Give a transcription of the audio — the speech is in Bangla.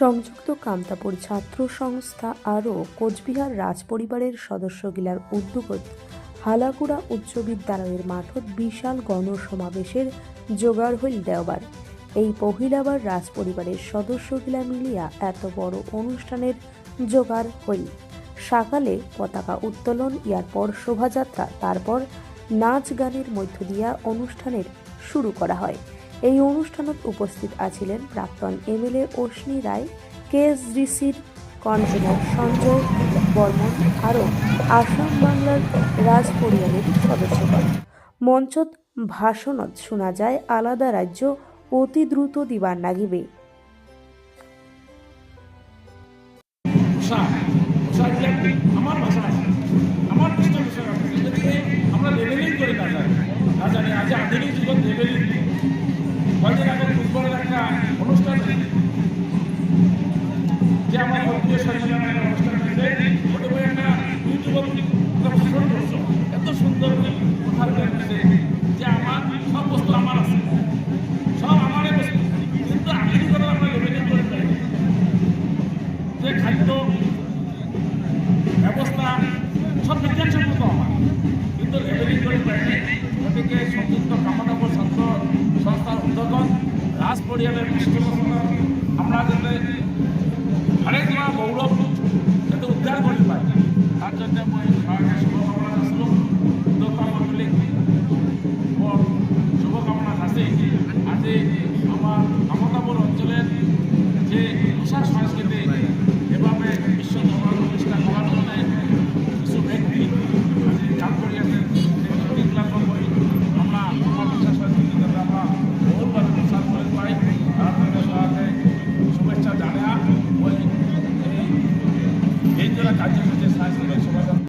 সংযুক্ত কামতাপুর ছাত্র সংস্থা আরও কোচবিহার রাজপরিবারের সদস্যগিলার উদ্যোগত হালাকুড়া উচ্চ বিদ্যালয়ের মাঠত বিশাল গণসমাবেশের জোগাড় হইল দেওবার এই পহিলাবার রাজপরিবারের সদস্যগিলা মিলিয়া এত বড় অনুষ্ঠানের জোগাড় হইল। সকালে পতাকা উত্তোলন ইয়ার পর শোভাযাত্রা, তারপর নাচ গানের মধ্য দিয়া অনুষ্ঠানের শুরু করা হয়। এই অনুষ্ঠানত উপস্থিত আছিলেন প্রাক্তন এমএলএ অশ্নি রায় কেএসডিসির কনভেনর সঞ্জয় বর্মন আরও আসাম বাংলার রাজ পরিবারের সদস্যগণ মঞ্চত ভাষণত শোনা যায় আলাদা রাজ্য অতি দ্রুত দিবার নাগিবে আমার ভাষা ভাষণ করছ এত সুন্দর কথা বলছে যে আমার সব বস্তু আমার আছে। সব বস্তু। কিন্তু আধুনিকতা আমরা লেভেলিং করে পাই যে খাদ্য, ব্যবস্থা সব বিজ্ঞানসম্মত আমার। কিন্তু লেভেলিং করে পাইনি গতিকে সংযুক্ত কামনাপুর ছাত্র সংস্থার উদ্যোগত রাজ পৰিয়ালের পৃষ্ঠপোষকতা আমরা যাতে আরেক গৌরব, যাতে উদ্ধার কৰি পায় তার জন্য Thank you.